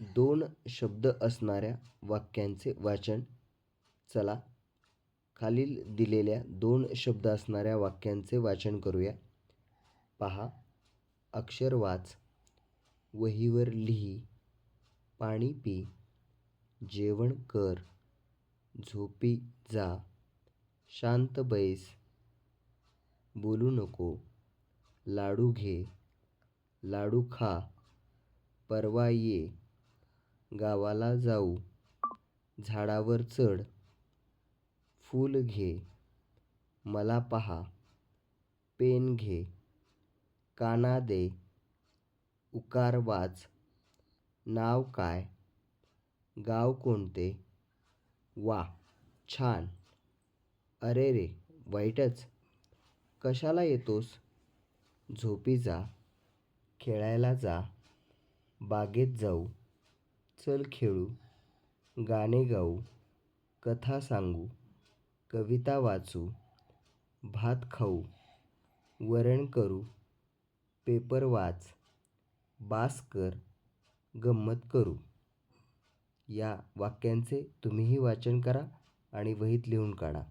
दोन शब्द असणाऱ्या वाक्यांचे वाचन. चला खालील दिलेल्या दोन शब्द असणाऱ्या वाक्यांचे वाचन करूया. पहा अक्षर वाच. वहीवर लिही पाणी पी जेवण कर झोपी जा शांत बैस बोलू नको लाडू घे लाडू खा परवा ये. गावाला जाऊ. झाडावर चढ. फूल घे. मला पहा. पेन घे. काना दे. उकार वाच. नाव काय? गाव कोणते? वा छान. अरे रे वाईटच. कशाला येतोस? झोपी जा. खेळायला जा. बागेत जाऊ. चल खेळू गाणे गाऊ कथा सांगू कविता वाचू भात खाऊ वरण करू पेपर वाच बास कर गंमत करू. या वाक्यांचे तुम्हीही वाचन करा आणि वहीत लिहून काढा.